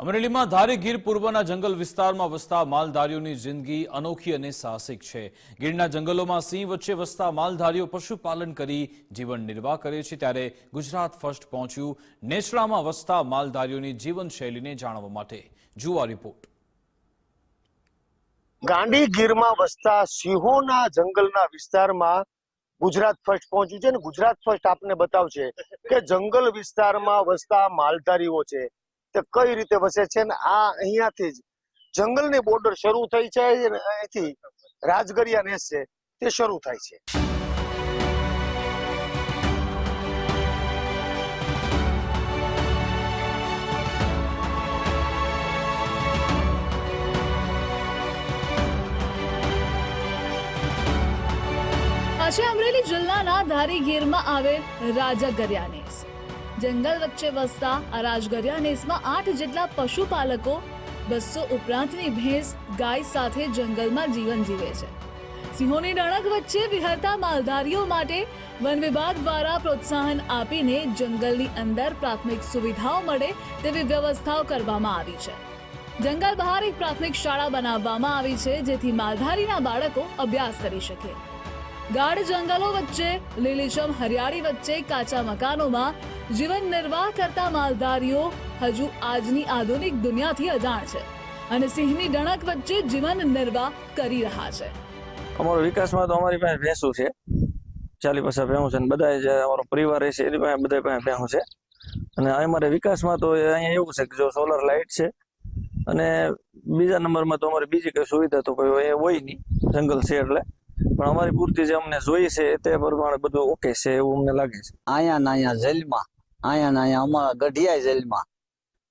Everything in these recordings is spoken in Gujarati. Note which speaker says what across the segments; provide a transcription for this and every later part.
Speaker 1: અમરેલીમાં ધારી ગીર પૂર્વના જંગલ વિસ્તારમાં વસતા માલધારીઓની જિંદગી અનોખી અને સાહસિક છે. ગીરના જંગલોમાં સિંહ વચ્ચે વસતા માલધારીઓ પશુપાલન કરી જીવન નિર્વાહ કરે છે. ત્યારે ગુજરાત ફર્સ્ટ પહોંચ્યું. નેસડામાં વસતા માલધારીઓની જીવનશૈલીને જાણવા માટે જુઓ રિપોર્ટ.
Speaker 2: ગાંડી ગીરમાં વસતા સિંહોના જંગલના વિસ્તારમાં ગુજરાત ફર્સ્ટ પહોંચ્યું છે ને ગુજરાત ફર્સ્ટ આપને બતાવશે કે જંગલ વિસ્તારમાં વસતા માલધારીઓ છે. તે કઈ રીતે વસે છે ને આ અહીંયાથી જ જંગલની બોર્ડર શરૂ થઈ છે અહીંથી રાજગરિયા નેસ છે તે શરૂ થાય છે.
Speaker 3: આજે અમરેલી જિલ્લાના ધારી ગીરમાં આવેલ રાજાગરિયાનેસ જંગલ વચ્ચે વસતા આ રાજગરિયાનેસમાં આઠ જેટલા પશુપાલકો બસો ઉપરાંતની ભેંસ, ગાય સાથે જંગલમાં જીવન જીવે છે. સિંહોની ડણક વચ્ચે વિહરતા માલધારીઓ માટે વન વિભાગ દ્વારા પ્રોત્સાહન આપીને જંગલની અંદર પ્રાથમિક સુવિધાઓ મળે તેવી વ્યવસ્થાઓ કરવામાં આવી છે. જંગલ બહાર એક પ્રાથમિક શાળા બનાવવામાં આવી છે, જેથી માલધારીના બાળકો અભ્યાસ કરી શકે. ગાઢ જંગલો વચ્ચે લીલીછમ હરિયાળી વચ્ચે કાચા મકાનોમાં જીવન નિર્વાહ કરતા માલધારીઓ હજુ આજની આધુનિક દુનિયાથી અજાણ છે અને સિંહની ડણક વચ્ચે જીવન નિર્વાહ કરી રહ્યા છે.
Speaker 4: અમારો વિકાસમાં તો અમારી પાસે ભેંસું છે. ચાલી પાસે ભેંસું છે અને બધા જે અમારો પરિવાર છે એની પાસે બધા પાસે ભેંસું છે. અને અમારે વિકાસમાં તો અહીંયા એવું છે કે જો સોલર લાઇટ છે અને બીજા નંબરમાં તો અમારી બીજી કઈ સુવિધા તો કોઈ એ હોય નહીં જંગલ છે એટલે. પણ અમારી પૂરતી જે અમને જોઈ છે તે પ્રમાણે બધું ઓકે છે એવું અમને લાગે છે.
Speaker 5: અહીંયા ને અહીંયા જેલમાં અહીંયા ને અહીંયા અમારા ગઢિયા જેલમાં.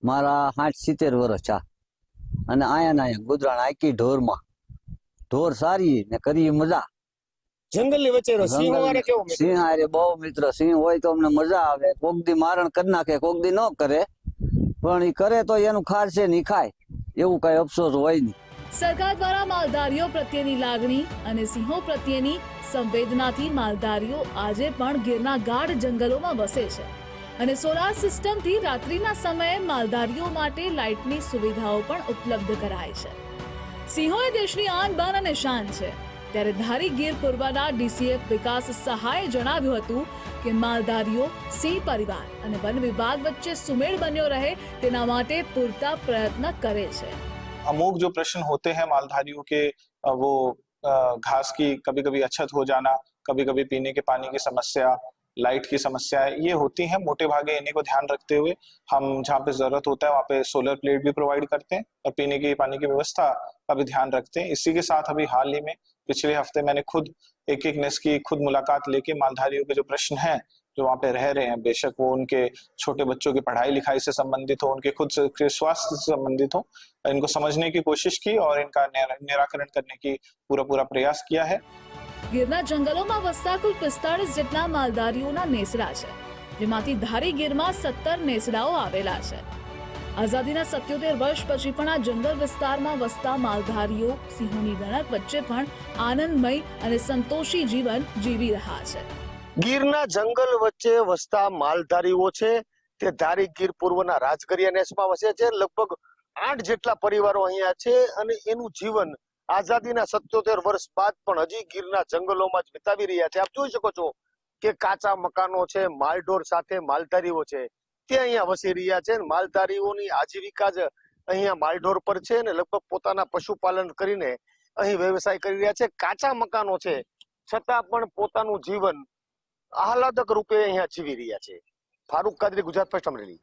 Speaker 5: મારા સાઠ સિત્તેર વર્ષ છે અને અહીંયા ને અહીંયા ગુજરાત આખી ઢોરમાં. ઢોર સારી ને કરી મજા.
Speaker 2: જંગલની વચ્ચે સિંહ
Speaker 5: હારે બહુ મિત્ર સિંહ હોય તો અમને મજા આવે. કોક દી મારણ કરી નાખે કોક દી ન કરે. પણ એ કરે તો એનું ખાર છે ઈ ખાય. એવું કઈ અફસોસ હોય નહીં.
Speaker 3: સરકાર દ્વારા માલધારીઓ પ્રત્યેની લાગણી અને સિંહો પ્રત્યેની સંવેદનાથી માલધારીઓ આજે પણ ગીરના ગાઢ જંગલોમાં વસે છે. અને સોલાર સિસ્ટમથી રાત્રિના સમયે માલધારીઓ માટે લાઇટની સુવિધાઓ પણ ઉપલબ્ધ કરાય છે સિંહો એ દેશની આન બાન અને શાન છે ત્યારે ધારી ગીર પૂર્વના ડીસીએફ વિકાસ સહાયે જણાવ્યું હતું કે માલધારીઓ સિંહ પરિવાર અને વન વિભાગ વચ્ચે સુમેળ બન્યો રહે તેના માટે પૂરતા પ્રયત્ન કરે છે
Speaker 6: अमोघ जो प्रश्न होते हैं मालधारियों के अ, वो अ, घास की कभी कभी अछत हो जाना कभी कभी पीने के पानी की समस्या लाइट की समस्या ये होती हैं, मोटे भागे इन्हीं को ध्यान रखते हुए हम जहाँ पे ज़रूरत होता है, वहाँ पे सोलर प्लेट भी प्रोवाइड करते हैं और पीने की, पानी की व्यवस्था का भी ध्यान रखते हैं। इसी के साथ अभी हाल ही में, पिछले हफ़्ते मैंने खुद एक एक नेस की खुद मुलाकात लेके मालधारियों के जो प्रश्न है, जो वहाँ पे रह रहे हैं, बेशक वो उनके छोटे बच्चों की पढ़ाई लिखाई से संबंधित हो, उनके खुद के स्वास्थ्य से संबंधित हो, इनको समझने की कोशिश की और इनका निराकरण करने की पूरा पूरा प्रयास किया है।
Speaker 3: ગીરના જંગલોમાં વસતા કુલ પિસ્તાળીસ જેટલા માલધારીઓના નેસડા છે, જેમાંથી ધારી ગીરમાં સત્તર નેસડાઓ આવેલા છે. આઝાદીના સત્યોતેર વર્ષ પછી પણ આ જંગલ વિસ્તારમાં વસતા માલધારીઓ સિંહોની ગણક વચ્ચે પણ આનંદમય અને સંતોષી જીવન જીવી રહ્યા છે.
Speaker 2: ગીરના જંગલ વચ્ચે વસતા માલધારીઓ છે, તે ધારી ગીર પૂર્વના રાજગરિયા નેસમાં વસે છે. લગભગ આઠ જેટલા પરિવારો અહીંયા છે અને એનું જીવન આઝાદીના સત્યોતેર વર્ષ બાદ પણ હજી ગીરના જંગલોમાં જ વિતાવી રહ્યા છે. આપ જોઈ શકો છો કે કાચા મકાનો છે, માલઢોર સાથે માલધારીઓ છે. તે અહીંયા વસી રહ્યા છે માલધારીઓની આજીવિકા જ અહીંયા માલઢોર પર છે અને લગભગ પોતાના પશુપાલન કરીને અહીં વ્યવસાય કરી રહ્યા છે. કાચા મકાનો છે, છતાં પણ પોતાનું જીવન આહલાદક રૂપે અહીંયા જીવી રહ્યા છે. ફારૂક કાદરી, ગુજરાત ફર્સ્ટ અમરેલી